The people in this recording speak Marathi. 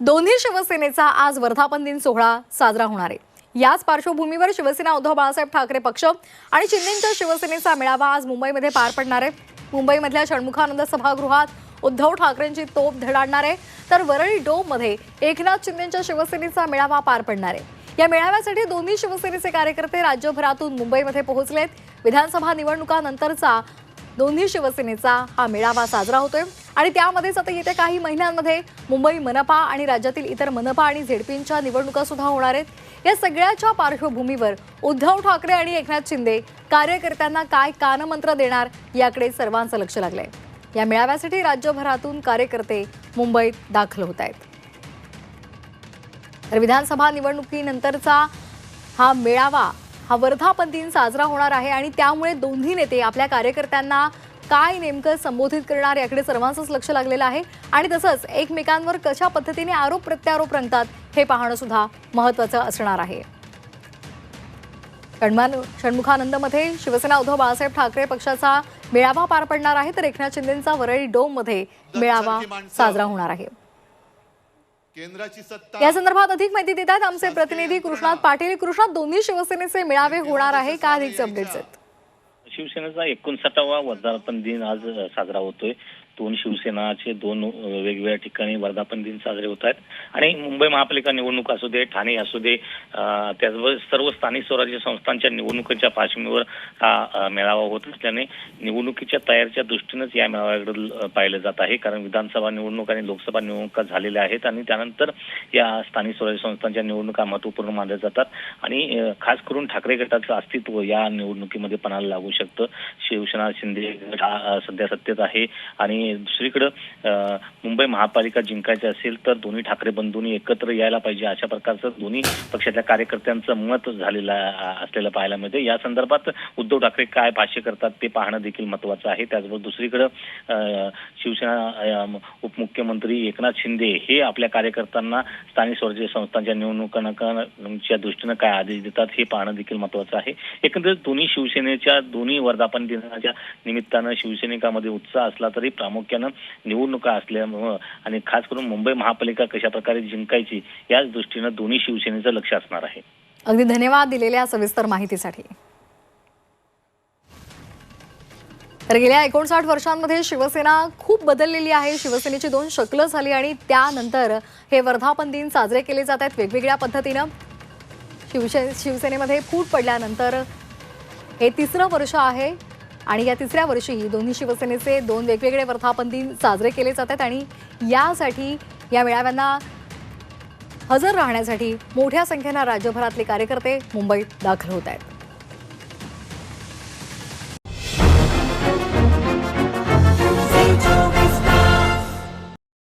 दोन्ही शिवसेनेचा आज वर्धापन दिन सोहळा साजरा होणार आहे. याच पार्श्वभूमीवर शिवसेना उद्धव बाळासाहेब ठाकरे पक्ष आणि शिंदेच्या शिवसेनेचा मेळावा आज मुंबईमध्ये पार पडणार आहे. मुंबईमधल्या षण्मुखानंद सभागृहात उद्धव ठाकरेंची तोप धडाडणार आहे. तर वरळी डोममध्ये एकनाथ शिंदेच्या शिवसेनेचा मेळावा पार पडणार आहे. या मेळाव्यासाठी दोन्ही शिवसेनेचे कार्यकर्ते राज्यभरातून मुंबईमध्ये पोहोचलेत. विधानसभा निवडणुकानंतरचा दोन्ही शिवसेनेचा हा मेळावा साजरा होतोय. आणि त्यामध्येच आता येत्या काही महिन्यांमध्ये मुंबई मनपा आणि राज्यातील इतर मनपा आणि झेडपींच्या निवडणुका सुद्धा होणार आहेत. या सगळ्याच्या पार्श्वभूमीवर उद्धव ठाकरे आणि एकनाथ शिंदे कार्यकर्त्यांना काय कानमंत्र देणार याकडे सर्वांचं लक्ष लागलंय. या मेळाव्यासाठी राज्यभरातून कार्यकर्ते मुंबईत दाखल होत आहेत. तर विधानसभा निवडणुकीनंतरचा हा मेळावा हा वर्धापन दिन साजरा होणार आहे आणि त्यामुळे दोन्ही नेते आपल्या कार्यकर्त्यांना काय नेमकं संबोधित करणार याकडे सर्वांचंच लक्ष लागलेलं आहे. आणि तसंच एकमेकांवर कशा पद्धतीने आरोप प्रत्यारोप रंगतात हे पाहणं सुद्धा महत्त्वाचं असणार आहे. षण्मान षण्मुखानंदमध्ये शिवसेना उद्धव बाळासाहेब ठाकरे पक्षाचा मेळावा पार पडणार आहे. तर एकनाथ शिंदेचा वरळी डोममध्ये मेळावा साजरा होणार आहे. या संदर्भात अधिक माहिती देत आहेत आमचे प्रतिनिधी कृष्णात पाटील. कृष्णात दोन्ही शिवसेनेचे मेळावे होणार आहे. का अधिकचे अपडेट्स आहेत? शिवसेनेचा एकोणसाठावा वर्धापन दिन आज साजरा होतोय. दोन शिवसेनाचे दोन वेगवेगळ्या ठिकाणी वर्धापन दिन साजरे होत आहेत. आणि मुंबई महापालिका निवडणूक असू दे ठाणे असू दे त्याचबरोबर सर्व स्थानिक स्वराज्य संस्थांच्या निवडणुकीच्या पार्श्वभूमीवर हा मेळावा होत असल्याने निवडणुकीच्या तयारीच्या दृष्टीनंच या मेळाव्याकडे ल- पाहिलं जात आहे. कारण विधानसभा निवडणूक आणि लोकसभा निवडणुका झालेल्या आहेत आणि त्यानंतर या स्थानिक स्वराज्य संस्थांच्या निवडणुका महत्त्वपूर्ण मानल्या जातात. आणि खास करून ठाकरे गटाचं अस्तित्व या निवडणुकीमध्ये पणाला लागू शकतं. शिवसेना शिंदे गट हा सध्या सत्तेत आहे. आणि दुसरीकडं मुंबई महापालिका जिंकायची असेल तर दोन्ही ठाकरे बंधूंनी एकत्र यायला पाहिजे अशा प्रकारचं दोन्ही पक्षातल्या कार्यकर्त्यांचं मत झालेलं असलेलं पाहायला मिळतं या संदर्भात उद्धव ठाकरे काय भाष्य करतात ते पाहणं देखील महत्वाचं आहे. त्याचबरोबर दुसरीकडं शिवसेना उपमुख्यमंत्री एकनाथ शिंदे हे आपल्या कार्यकर्त्यांना स्थानिक स्वराज्य संस्थांच्या निवडणुकांच्या दृष्टीनं काय आदेश देतात हे पाहणं देखील महत्वाचं आहे. एकंदरीत दोन्ही शिवसेनेच्या दोन्ही वर्धापन दिनाच्या निमित्तानं शिवसैनिकांमध्ये उत्साह असला तरी प्रामुख्याने निवडणुका असल्यामुळं आणि खास करून मुंबई महापालिका कशा प्रकारे जिंकायची याच दृष्टीनं दोन्ही शिवसेनेचं लक्ष असणार आहे. अगदी धन्यवाद दिलेल्या सविस्तर माहितीसाठी. तर गेल्या एकोणसाठ वर्षांमध्ये शिवसेना खूप बदललेली आहे. शिवसेनेची दोन शकलं झाली आणि त्यानंतर हे वर्धापन दिन साजरे केले जात आहेत वेगवेगळ्या पद्धतीनं. शिवसे शिवसेनेमध्ये फूट पडल्यानंतर हे तिसरं वर्ष आहे. आणि या तिसऱ्या वर्षीही दोन्ही शिवसेनेचे दोन वेगवेगळे वर्धापन दिन साजरे केले जात आहेत आणि यासाठी या मेळाव्यांना हजर राहण्यासाठी मोठ्या संख्येनं राज्यभरातले कार्यकर्ते मुंबईत दाखल होत आहेत.